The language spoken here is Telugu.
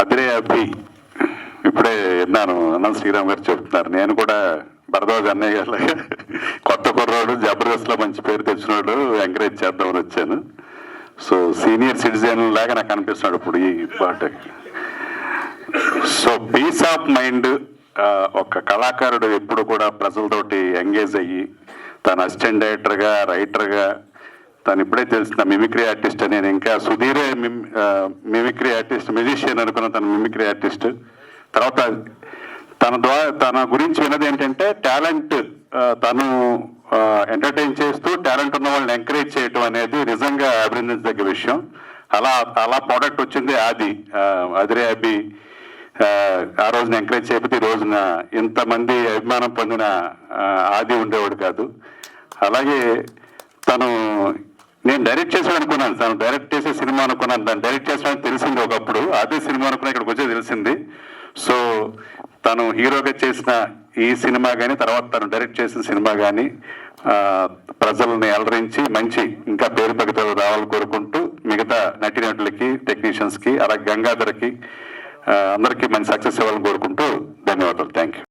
అదిరే అభి ఇప్పుడే విన్నాను అన్నం శ్రీరామ్ గారు చెప్తున్నారు. నేను కూడా భరద్వాజ్ అన్నయ్య గారు కొత్త కుర్రాడు జబర్దస్త్లో మంచి పేరు తెచ్చినాడు ఎంకరేజ్ చేద్దామని వచ్చాను. సో సీనియర్ సిటిజన్ లాగా నాకు అనిపిస్తున్నాడు ఇప్పుడు ఈ పాట. సో పీస్ ఆఫ్ మైండ్ ఒక కళాకారుడు ఎప్పుడు కూడా ప్రజలతోటి ఎంగేజ్ అయ్యి తన అసిస్టెంట్ డైరెక్టర్గా రైటర్గా తను ఇప్పుడే తెలిసిన మిమిక్రీ ఆర్టిస్ట్ నేను ఇంకా సుధీరే మిమిక్రీ ఆర్టిస్ట్ మ్యూజిషియన్ అనుకున్న తన మిమిక్రీ ఆర్టిస్ట్. తర్వాత తన ద్వారా తన గురించి విన్నది ఏంటంటే టాలెంట్ తను ఎంటర్టైన్ చేస్తూ టాలెంట్ ఉన్న వాళ్ళని ఎంకరేజ్ చేయటం అనేది నిజంగా అభినందించదగ్గ విషయం. అలా అలా ప్రోడక్ట్ వచ్చింది ఆది అదిరే అభి. ఆ, రోజున ఎంకరేజ్ చేయకపోతే ఈ రోజున ఇంతమంది అభిమానం పొందిన ఆది ఉండేవాడు కాదు. అలాగే తను నేను డైరెక్ట్ చేసాడు అనుకున్నాను. తను డైరెక్ట్ చేసే సినిమా అనుకున్నాను. దాన్ని డైరెక్ట్ చేసాడని తెలిసింది ఒకప్పుడు. అదే సినిమా అనుకున్నా ఇక్కడికి వచ్చే తెలిసింది. సో తను హీరోగా చేసిన ఈ సినిమా కానీ తర్వాత తను డైరెక్ట్ చేసిన సినిమా కానీ ప్రజల్ని అలరించి మంచి ఇంకా పేరు ప్రగతిలో రావాలని కోరుకుంటూ మిగతా నటినటులకి టెక్నీషియన్స్కి అలాగే గంగాధర్కి అందరికీ మంచి సక్సెస్ ఇవ్వాలని కోరుకుంటూ ధన్యవాదాలు. Thank you